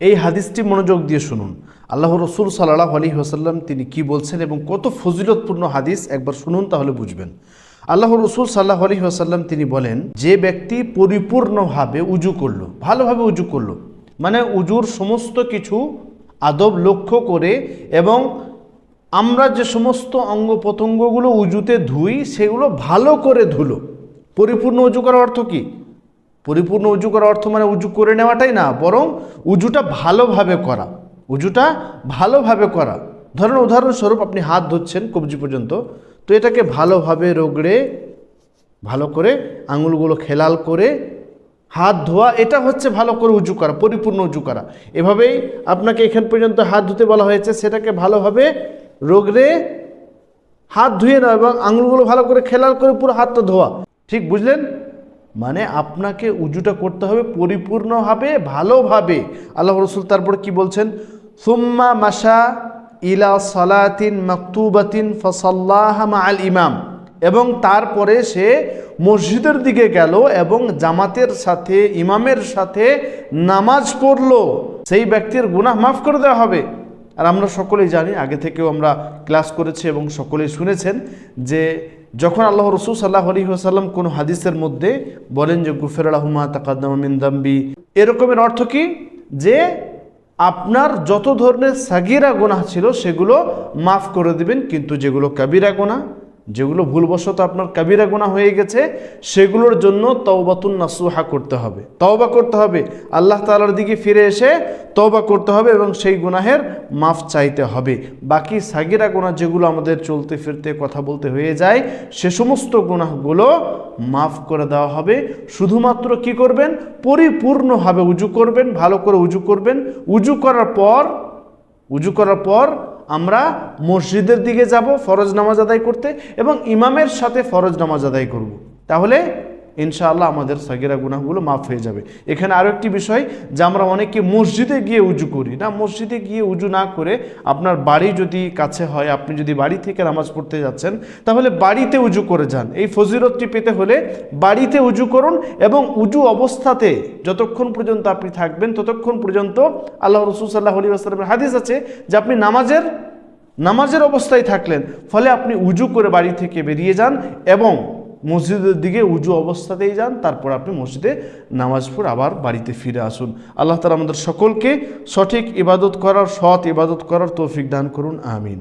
এই হাদিসটি মনোযোগ দিয়ে শুনুন। আল্লাহ রসুল সাল্লাহ আলী ওসাল্লাম তিনি কি বলছেন এবং কত ফজিলতপূর্ণ হাদিস একবার শুনুন তাহলে বুঝবেন। আল্লাহ রসুল সাল্লাহ আলী ওসাল্লাম তিনি বলেন, যে ব্যক্তি পরিপূর্ণভাবে উজু করল, ভালোভাবে উজু করল মানে উজুর সমস্ত কিছু আদব লক্ষ্য করে এবং আমরা যে সমস্ত অঙ্গ প্রত্যঙ্গগুলো উজুতে ধুই, সেগুলো ভালো করে ধুলো। পরিপূর্ণ উজু করার অর্থ কি? পরিপূর্ণ উজু করার অর্থ মানে উজু করে নেওয়াটাই না, বরং উজুটা ভালোভাবে করা। উজুটা ভালোভাবে করা। ধরেন, উদাহরণস্বরূপ আপনি হাত ধুচ্ছেন কবজি পর্যন্ত, তো এটাকে ভালোভাবে রগড়ে, ভালো করে আঙুলগুলো খেলাল করে হাত ধোয়া, এটা হচ্ছে ভালো করে উজু করা, পরিপূর্ণ উজু করা। এভাবেই আপনাকে এখান পর্যন্ত হাত ধুতে বলা হয়েছে, সেটাকে ভালোভাবে রগড়ে হাত ধুয়ে নেওয়া এবং আঙুলগুলো ভালো করে খেলাল করে পুরো হাতটা ধোয়া। ঠিক বুঝলেন? মানে আপনাকে উজুটা করতে হবে পরিপূর্ণভাবে, ভালোভাবে। আল্লাহ রসুল তারপর কি বলছেন? সুম্মা মাসা ইলা সালাতিন মাকতুবাতিন ফসল্লাহ আল ইমাম। এবং তারপরে সে মসজিদের দিকে গেল এবং জামাতের সাথে, ইমামের সাথে নামাজ পড়ল। সেই ব্যক্তির গুনাহ মাফ করে দেওয়া হবে। আর আমরা সকলেই জানি, আগে থেকেও আমরা ক্লাস করেছি এবং সকলেই শুনেছেন যে যখন আল্লাহ রসুল সাল্লাহ আলী আসাল্লাম কোনো হাদিসের মধ্যে বলেন যে, গুফের আলহমা তাকাদ্দামিন দাম্বি এরকমের অর্থ কি? যে আপনার যত ধরনের সাগিরা গোনা ছিল সেগুলো মাফ করে দিবেন, কিন্তু যেগুলো কাবিরা গোনা যেগুলো ভুলবশত আপনার কাবিরা গোনা হয়ে গেছে, সেগুলোর জন্য তওবাতুন নাসুহা করতে হবে। তওবা করতে হবে, আল্লাহ তালার দিকে ফিরে এসে তওবা করতে হবে এবং সেই গুনাহের মাফ চাইতে হবে। বাকি সাগিরা গোনা যেগুলো আমাদের চলতে ফিরতে, কথা বলতে হয়ে যায়, সে সমস্ত গুনাহগুলো মাফ করে দেওয়া হবে। শুধুমাত্র কি করবেন? পরিপূর্ণভাবে উজু করবেন, ভালো করে উজু করবেন। উজু করার পর, উজু করার পর আমরা মসজিদের দিকে যাব, ফরজ নামাজ আদায় করতে, এবং ইমামের সাথে ফরজ নামাজ আদায় করব। তাহলে ইনশাআল্লাহ আমাদের সাগিরা গুনাহগুলো মাফ হয়ে যাবে। এখানে আরও একটি বিষয় যে আমরা অনেকে মসজিদে গিয়ে উজু করি। না, মসজিদে গিয়ে উজু না করে আপনার বাড়ি যদি কাছে হয়, আপনি যদি বাড়ি থেকে নামাজ পড়তে যাচ্ছেন, তাহলে বাড়িতে উজু করে যান। এই ফজিরতটি পেতে হলে বাড়িতে উজু করুন এবং উজু অবস্থাতে যতক্ষণ পর্যন্ত আপনি থাকবেন, ততক্ষণ পর্যন্ত আল্লাহ রসুল সাল্লাহ আলী আসলামের হাদিস আছে যে আপনি নামাজের নামাজের অবস্থায় থাকলেন, ফলে আপনি উজু করে বাড়ি থেকে বেরিয়ে যান এবং মসজিদের দিকে উজু অবস্থাতেই যান, তারপর আপনি মসজিদে নামাজ পড়ে আবার বাড়িতে ফিরে আসুন। আল্লাহ তালা আমাদের সকলকে সঠিক ইবাদত করার, সৎ ইবাদত করার তৌফিক দান করুন, আমিন।